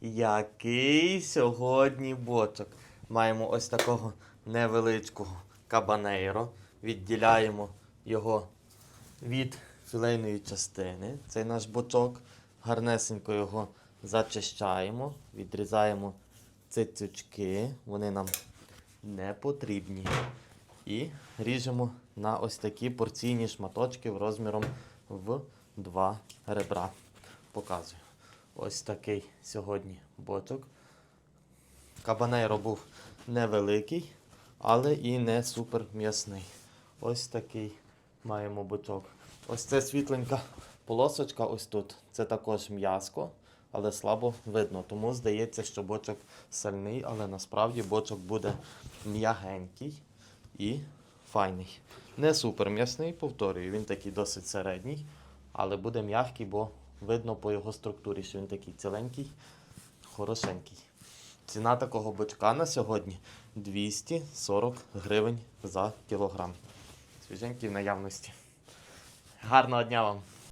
який сьогодні бочок. Маємо ось такого невеличкого кабанейро. Відділяємо його від філейної частини. Цей наш бочок. Гарнесенько його зачищаємо, відрізаємо цицючки, вони нам не потрібні. І ріжемо на ось такі порційні шматочки розміром в два ребра. Показую. Ось такий сьогодні бочок. Кабанейро був невеликий, але і не супер м'ясний. Ось такий маємо бочок. Ось це світленька полосочка ось тут. Це також м'яско, але слабо видно. Тому здається, що бочок сальний, але насправді бочок буде м'ягенький і файний. Не супер м'ясний, повторюю, він такий досить середній, але буде м'ягкий, бо видно по його структурі, що він такий ціленький, хорошенький. Ціна такого бочка на сьогодні 240 гривень за кілограм. Свіженький в наявності. Гарного дня вам!